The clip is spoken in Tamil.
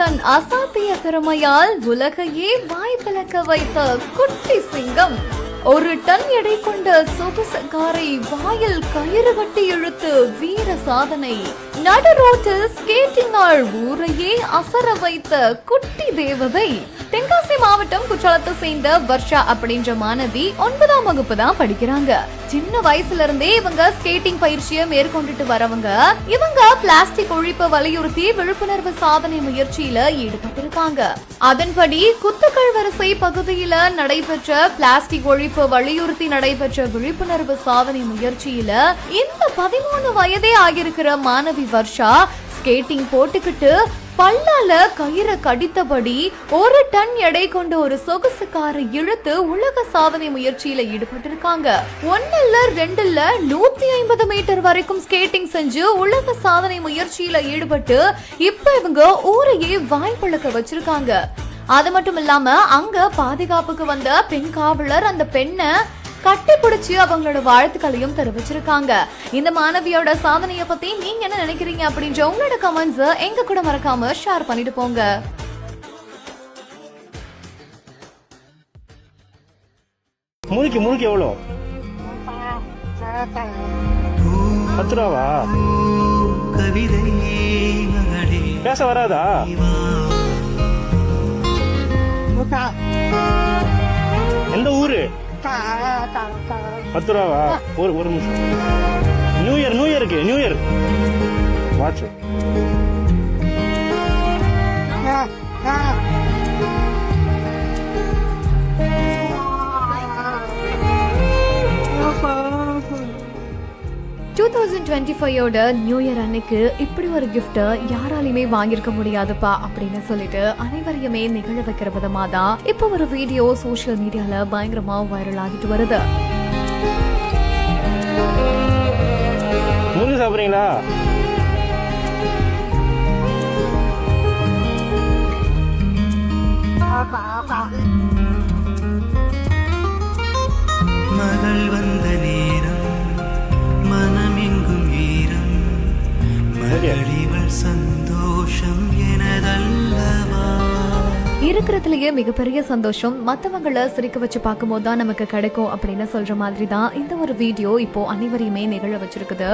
தன் அசாத்திய திறமையால் உலகையே வாய்ப்பிழக்க வைத்த குட்டி சிங்கம் ஒரு டன் எடை கொண்ட சொகுசு காரை வாயில் கயிறு கட்டி இழுத்து வீர சாதனை. நடு ரோட்டில் ஸ்கேட்டிங்கால் ஊரையே அசர வைத்த குட்டி தேவதை. தென்காசி மாவட்டம் குற்றாலத்தை சேர்ந்த வர்ஷா அப்படின்ற மாணவி ஒன்பதாம் வகுப்பு தான் படிக்கிறாங்க. சின்ன வயசுல இருந்தே இவங்க ஸ்கேட்டிங் பயிற்சியை மேற்கொண்டுட்டு வரவங்க இவங்க பிளாஸ்டிக் ஒழிப்பை வலியுறுத்தி விழிப்புணர்வு சாதனை முயற்சியில ஈடுபட்டிருக்காங்க. அதன்படி குத்துக்கள் வரிசை பகுதியில நடைபெற்ற பிளாஸ்டிக் ஒழிப்பு வலியுறுத்தி நடைபெற்ற விழிப்புணர்வு சாதனை முயற்சியில இந்த பதிமூணு வயதே ஆகியிருக்கிற மாணவி வர்ஷா ஸ்கேட்டிங் போட்டுக்கிட்டு பல்லால கயிறை கடித்தபடி ஒரு டன் எடை கொண்ட ஒரு சொகுசு காரை இழுத்து உலக சாதனை முயற்சியில ஈடுபட்டிருக்காங்க. ஒன்னுல ரெண்டுல நூத்தி ஐம்பது மீட்டர் வரைக்கும் ஸ்கேட்டிங் செஞ்சு உலக சாதனை முயற்சியில ஈடுபட்டு இப்ப இவங்க ஊரையே வாய்ப்பழக்க வச்சிருக்காங்க. அது மட்டும் இல்லாம அங்க பாதுகாப்புக்கு வந்த பெண் காவலர் அந்த பெண்ணை கட்டி பிடிச்சு அவங்களோட வாழ்த்துக்களையும் தெரிவிச்சிருக்காங்க. இந்த மாணவியோட சாதனைய பத்தி நீங்க என்ன நினைக்கிறீங்க அப்படின்ற உங்களோட கமெண்ட்ஸ் எங்க கூட மறக்காம ஷேர் பண்ணிட்டு போங்க. முறுக்கி முறுக்கி எவ்வளோ? பத்து ரூபாவா கவிதை மகளே. பேச வராதா? பத்து ரூபாவா ஒரு ஒரு நிமிஷம். நியூ இயர் நியூ இயருக்கு new year watch two thousand twenty ஃபைவோட new year அன்னைக்கு இப்படி ஒரு கிஃப்ட் யாராலையுமே வாங்கியிருக்க முடியாதுப்பா அப்படின்னு சொல்லிட்டு அனைவரையுமே நிகழ வைக்கிற விதமா தான் இப்போ ஒரு வீடியோ சோஷியல் மீடியால பயங்கரமா வைரல் ஆகிட்டு வருது. சாப்பிட்றீங்களா? மகள் இருக்கிறதுலயே மிகப்பெரிய சந்தோஷம். மத்தவங்கள சிரிக்க வச்சு பார்க்கும்போது தான் நமக்கு கிடைக்கும் அப்படின்னு சொல்ற மாதிரி தான் இந்த ஒரு வீடியோ இப்போ அனைவரையுமே நிகழ வச்சிருக்குது.